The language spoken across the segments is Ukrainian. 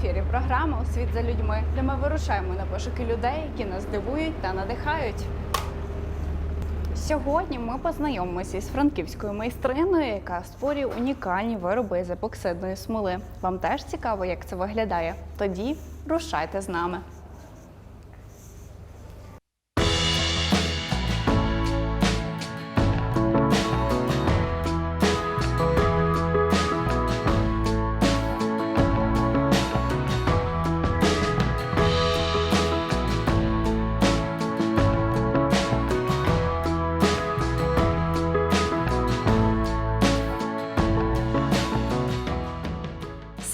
Ефірі програма світ за людьми, де ми вирушаємо на пошуки людей, які нас дивують та надихають. Сьогодні ми познайомимося із франківською майстриною, яка створює унікальні вироби з епоксидної смоли. Вам теж цікаво, як це виглядає? Тоді рушайте з нами.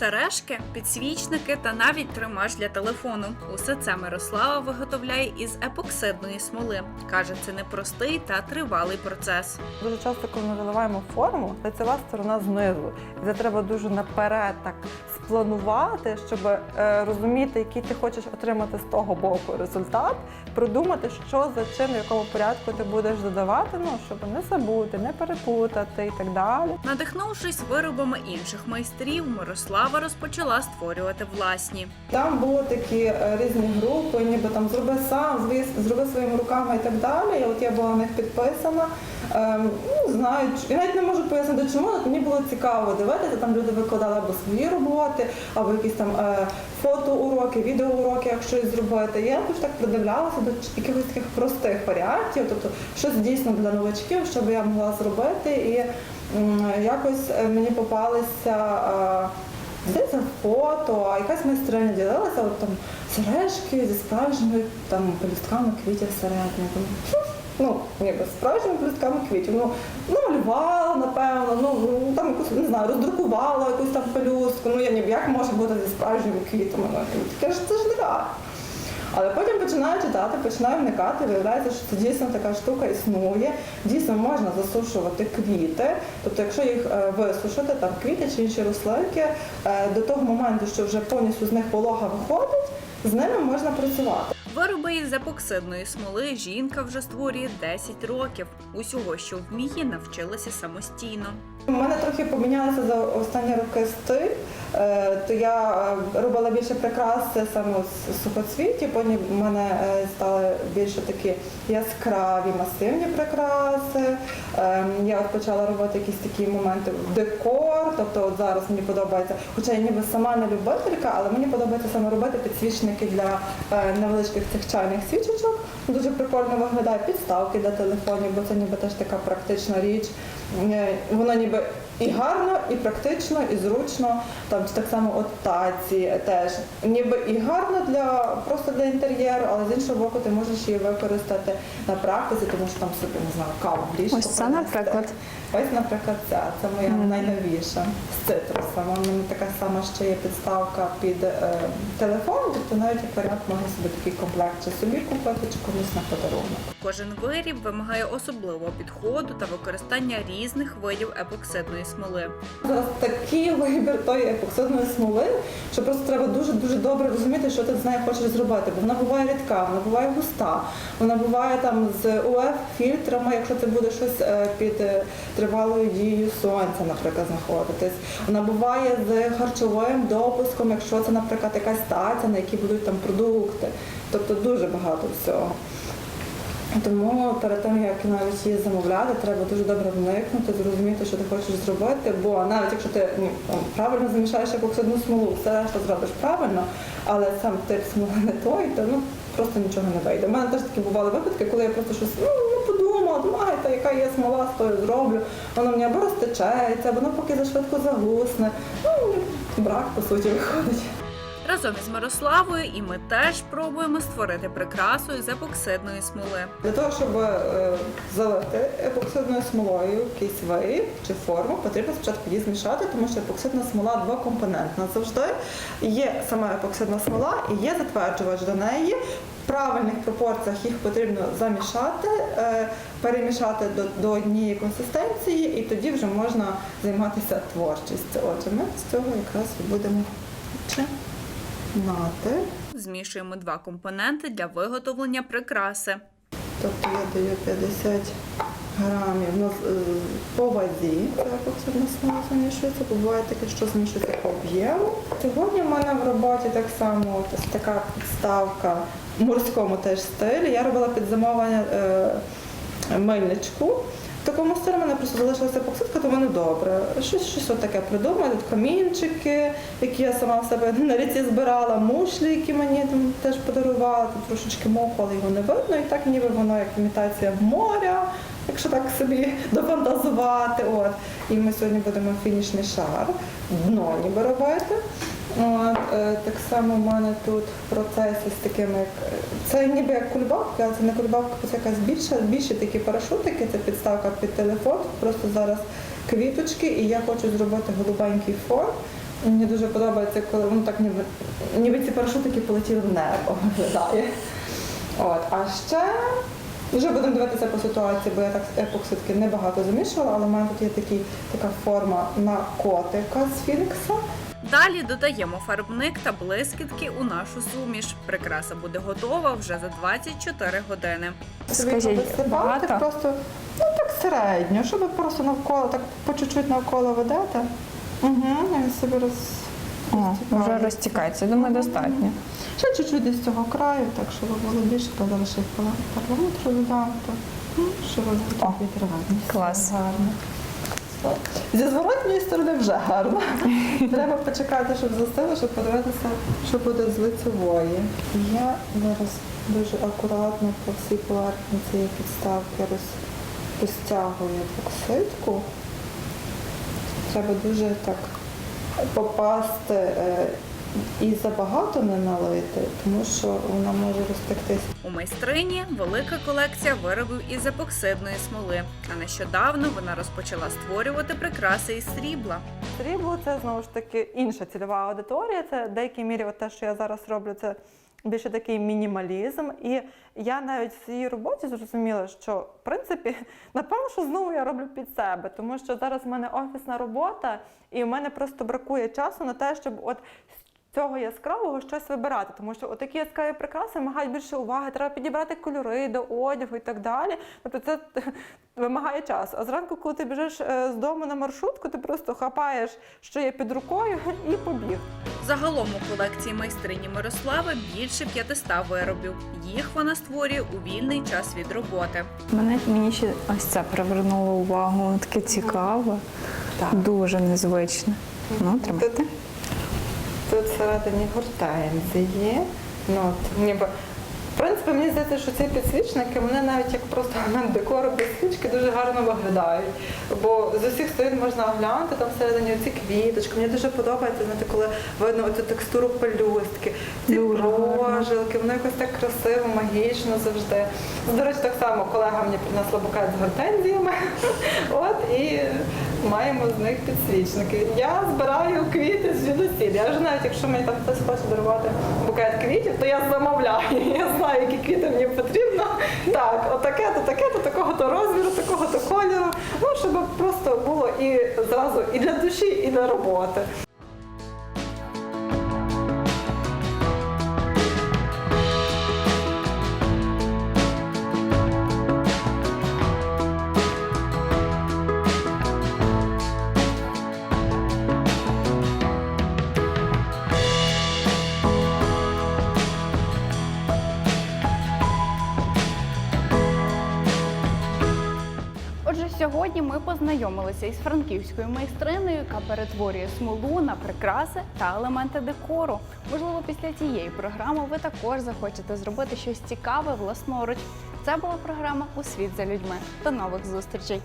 Сережки, підсвічники та навіть тримач для телефону. Усе це Мирослава виготовляє із епоксидної смоли. Каже, це непростий та тривалий процес. Дуже часто, коли ми виливаємо форму, лицева сторона знизу. І це треба дуже наперед так спланувати, щоб е, розуміти, який ти хочеш отримати з того боку результат, продумати, що за чим, в якому порядку ти будеш додавати, ну щоб не забути, не перепутати і так далі. Надихнувшись виробами інших майстрів, Мирослава розпочала створювати власні. Там були такі е, різні групи, ніби там зроби сам, зроби, своїми руками і так далі. От я була на них підписана. Ем, ну, знаю, я навіть не можу пояснити, чому, але мені було цікаво дивитися. Там люди викладали або свої роботи, або якісь там е, фотоуроки, відеоуроки, як щось зробити. Я дуже так придивлялася до якихось таких простих варіантів, тобто щось дійсно для новачків, що би я могла зробити. І м, якось е, мені попалися. е, Здається, фото, а якась майстриня ділилася от там сережки зі справжніми там пелюстками квітів всередині. Думаю, Ну, ніби справжніми пелюстками квітів. Ну, намалювала, напевно, ну ну, там не знаю, роздрукувала якусь там пелюстку. Ну я ніби як може бути зі справжніми квітами. Ну, таке ж це ж не так. Але потім починаю читати, починаю вникати, виявляється, що це дійсно така штука існує. Дійсно можна засушувати квіти. Тобто, якщо їх е, висушити, там квіти чи інші рослинки, е, до того моменту, що вже повністю з них волога виходить, з ними можна працювати. Вироби із епоксидної смоли жінка вже створює 10 років. Усього, що вміє, навчилася самостійно. У мене трохи помінялися за останні роки стиль. Е, То я е, робила більше прикраси саме з сухоцвітів, потім в мене е, стали більше такі яскраві масивні прикраси. Е, Я от почала робити якісь такі моменти в декор, тобто от зараз мені подобається, хоча я ніби сама не любителька, але мені подобається саме робити підсвічники для е, невеличких цих чайних свічечок. Дуже прикольно виглядає підставки для телефонів, бо це ніби теж така практична річ. Е, Воно ніби і гарно, і практично, і зручно. Там так само от таці теж ніби і гарно для просто для інтер'єру, але з іншого боку ти можеш її використати на практиці, тому що там собі не знаю, каву в Ось це, наприклад. Ось, наприклад, ця це моя найновіша з цитрусом. У мене така сама ще є підставка під е, телефон, тобто навіть як варіант можна собі такий комплект чи собі купити, чи комусь на подарунок. Кожен виріб вимагає особливого підходу та використання різних видів епоксидної смоли. Зараз такий вибір тої епоксидної смоли, що просто треба дуже дуже добре розуміти, що ти з нею хочеш зробити. Бо вона буває рідка, вона буває густа, вона буває там з УФ фільтрами, якщо це буде щось е, під е, тривалою дією сонця, наприклад, знаходитись. Вона буває з харчовим допуском, якщо це, наприклад, якась стація, на якій будуть там продукти. Тобто дуже багато всього. Тому перед тим, як навіть її замовляти, треба дуже добре вникнути, зрозуміти, що ти хочеш зробити, бо навіть якщо ти ну, правильно замішаєш епоксидну смолу, все решта зробиш правильно, але сам тип смоли не той, то ну, просто нічого не вийде. У мене теж такі бували випадки, коли я просто щось ну, та яка є смола, з тою зроблю, воно мені або розтечеться, воно поки зашвидко загусне. Ну, брак, по суті, виходить. Разом із Мирославою і ми теж пробуємо створити прикрасу із епоксидної смоли. Для того, щоб е, залити епоксидною смолою якийсь виріб чи форму, потрібно спочатку її змішати, тому що епоксидна смола двокомпонентна завжди. Є сама епоксидна смола і є затверджувач до неї. Правильних пропорціях їх потрібно замішати, е, перемішати до, до однієї консистенції, і тоді вже можна займатися творчістю. Отже, ми з цього якраз будемо починати. Змішуємо два компоненти для виготовлення прикраси. Тобто я даю 50 грамів ну, е, по вазі. Це епоксидна смола змішується, бо буває таке, що змішується по об'єму. Сьогодні в мене в роботі так само така підставка в морському теж стилі. Я робила під замовлення е, мильничку. В такому стилі мене просто залишилася епоксидка, то воно добре. Щось, щось таке придумала, тут камінчики, які я сама в себе на ріці збирала, мушлі, які мені там теж подарувала, тут трошечки моху, але його не видно, і так ніби воно як імітація моря, якщо так собі дофантазувати. От. І ми сьогодні будемо фінішний шар, дно ніби робити. От, е, так само в мене тут в процесі з такими, як це ніби як кульбабки, але це не кульбабка, це якась більша, більші такі парашутики, це підставка під телефон. Просто зараз квіточки, і я хочу зробити голубенький фон. Мені дуже подобається, коли воно так ніби, ніби ці парашутики полетіли в небо виглядає. От, а ще вже будемо дивитися по ситуації, бо я так епоксидки небагато замішувала, але в мене тут є такий, така форма на котика з фінікса. Далі додаємо фарбник та блискітки у нашу суміш. Прикраса буде готова вже за 24 години. Скажіть, багато? просто ну так середньо, щоб ви просто навколо, так по чуть-чуть навколо ведете. Угу, він собі роз... О, вже розтікається. Думаю, достатньо. Ще чуть-чуть десь з цього краю, так щоб було більше, то залишив парламентру додам, то ну, щоб воно відриватися. клас. Гарно. Зі зворотньої сторони вже гарно. Треба почекати, щоб застило, щоб подивитися, що буде з лицевої. Я зараз дуже акуратно по всій поверхні цієї підставки роз, розтягую епоксидку. Треба дуже так попасти е, і забагато не налити, тому що вона може розтектись. У майстрині велика колекція виробів із епоксидної смоли. А нещодавно вона розпочала створювати прикраси із срібла. Срібло це знову ж таки інша цільова аудиторія. Це в деякій мірі, от те, що я зараз роблю, це більше такий мінімалізм. І я навіть в своїй роботі зрозуміла, що в принципі, напевно, що знову я роблю під себе, тому що зараз в мене офісна робота, і в мене просто бракує часу на те, щоб от. Цього яскравого щось вибирати, тому що такі яскраві прикраси вимагають більше уваги, треба підібрати кольори до одягу і так далі. Тобто це вимагає часу. А зранку, коли ти біжиш е, з дому на маршрутку, ти просто хапаєш, що є під рукою, і побіг. Загалом у колекції майстрині Мирослави більше 500 виробів. Їх вона створює у вільний час від роботи. Мене мені ще ось це привернуло увагу. Таке цікаве, дуже незвичне. Ну, тримайте. Тут всередині гортензії. Ну, от, ніби. Принципі, мені здається, що ці підсвічники вони навіть як просто елемент декору без свічки дуже гарно виглядають. Бо з усіх сторін можна оглянути там всередині оці квіточки. Мені дуже подобається, знаєте, коли видно оцю текстуру пелюстки, ці Дуже прожилки, воно якось так красиво, магічно завжди. До речі, так само колега мені принесла букет з гортензіями. От і маємо з них підсвічники. Я збираю квіти звідусіль. Я вже навіть якщо мені там хтось хоче дарувати букет квітів, то я замовляю. Я знаю, які квіти мені потрібно. Так, отаке, то таке, то такого то розміру, такого то кольору. Ну, щоб просто було і зразу і для душі, і для роботи. Отже, сьогодні ми познайомилися із франківською майстриною, яка перетворює смолу на прикраси та елементи декору. Можливо, після цієї програми ви також захочете зробити щось цікаве власноруч. Це була програма У світ за людьми. До нових зустрічей.